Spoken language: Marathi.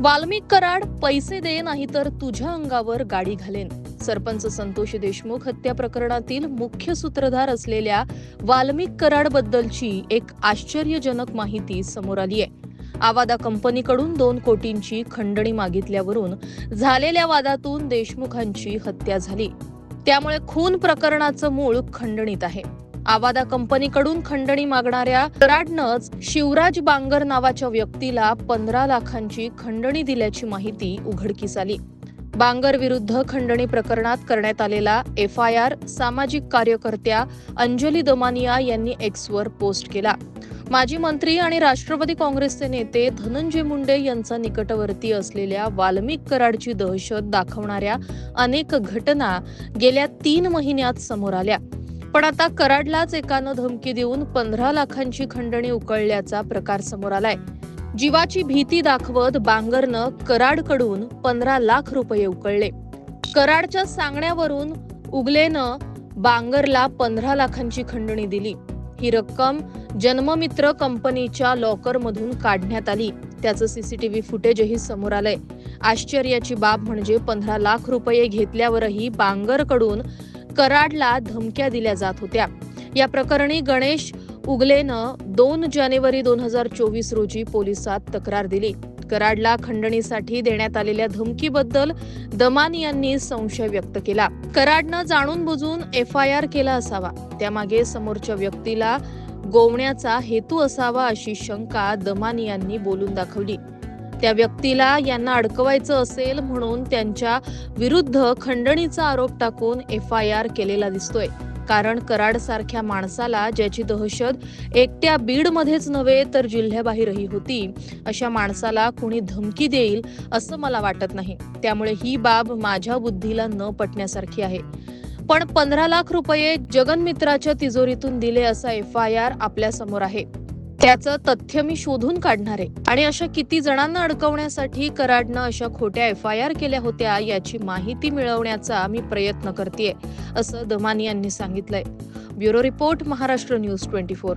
वाल्मिक कराड पैसे दे नाहीतर तुझ्या अंगावर गाडी घालेन. सरपंच संतोष देशमुख हत्या प्रकरणातील मुख्य सूत्रधार असलेल्या वाल्मिक कराड बद्दलची एक आश्चर्यजनक माहिती समोर आली आहे. आवादा कंपनीकडून दोन कोटींची खंडणी मागितल्यावरून झालेल्या वादातून देशमुखांची हत्या झाली. त्यामुळे खून प्रकरणाचं मूळ खंडणीत आहे. आवादा कंपनीकडून खंडणी मागणाऱ्या कराडनंच शिवराज बांगर नावाच्या व्यक्तीला पंधरा लाखांची खंडणी दिल्याची माहिती उघडकीस आली. बांगर विरुद्ध खंडणी प्रकरणात करण्यात आलेला एफ आय आर सामाजिक कार्यकर्त्या अंजली दमानिया यांनी एक्सवर पोस्ट केला. माजी मंत्री आणि राष्ट्रवादी काँग्रेसचे नेते धनंजय मुंडे यांचा निकटवर्ती असलेल्या वाल्मिक कराडची दहशत दाखवणाऱ्या अनेक घटना गेल्या तीन महिन्यात समोर आल्या. पण आता कराडलाच एकानं धमकी देऊन पंधरा लाखांची खंडणी उकळल्याचा प्रकार समोर आलाय. जीवाची भीती दाखवत बांगरनं कराडकडून पंधरा लाख रुपये उकळले. कराडच्या सांगण्यावरून उगलेनं बांगरला पंधरा लाखांची खंडणी दिली. ही रक्कम जन्ममित्र कंपनीच्या लॉकरमधून काढण्यात आली. त्याचं सीसीटीव्ही फुटेजही समोर आलंय. आश्चर्याची बाब म्हणजे पंधरा लाख रुपये घेतल्यावरही बांगरकडून कराडला धमक्या दिल्या जात होत्या. या प्रकरणी गणेश उगलेनं दोन जानेवारी दोन हजार चोवीस रोजी पोलिसात तक्रार दिली. कराडला खंडणीसाठी देण्यात आलेल्या धमकीबद्दल दमान यांनी संशय व्यक्त केला. कराडनं जाणून बुजून एफ आय आर केला असावा. त्यामागे समोरच्या व्यक्तीला गोवण्याचा हेतू असावा अशी शंका दमान यांनी बोलून दाखवली. त्या व्यक्तीला यांना अडकवायचं असेल म्हणून त्यांच्या विरुद्ध खंडणीचा आरोप टाकून एफ आय आर केलेला दिसतोय. कारण कराड सारख्या माणसाला ज्याची दहशत एकट्या बीडमध्येच नव्हे तर जिल्ह्याबाहेरही होती अशा माणसाला कुणी धमकी देईल असं मला वाटत नाही. त्यामुळे ही बाब माझ्या बुद्धीला न पटण्यासारखी आहे. पण पंधरा लाख रुपये जगनमित्राच्या तिजोरीतून दिले असा एफ आय आर आपल्यासमोर आहे. त्याचं तथ्य मी शोधून काढणार आहे. आणि अशा किती जणांना अडकवण्यासाठी कराडनं अशा खोट्या एफ आय आर केल्या होत्या याची माहिती मिळवण्याचा मी प्रयत्न करते असं दमानी यांनी सांगितलंय. Bureau report Maharashtra news twenty four.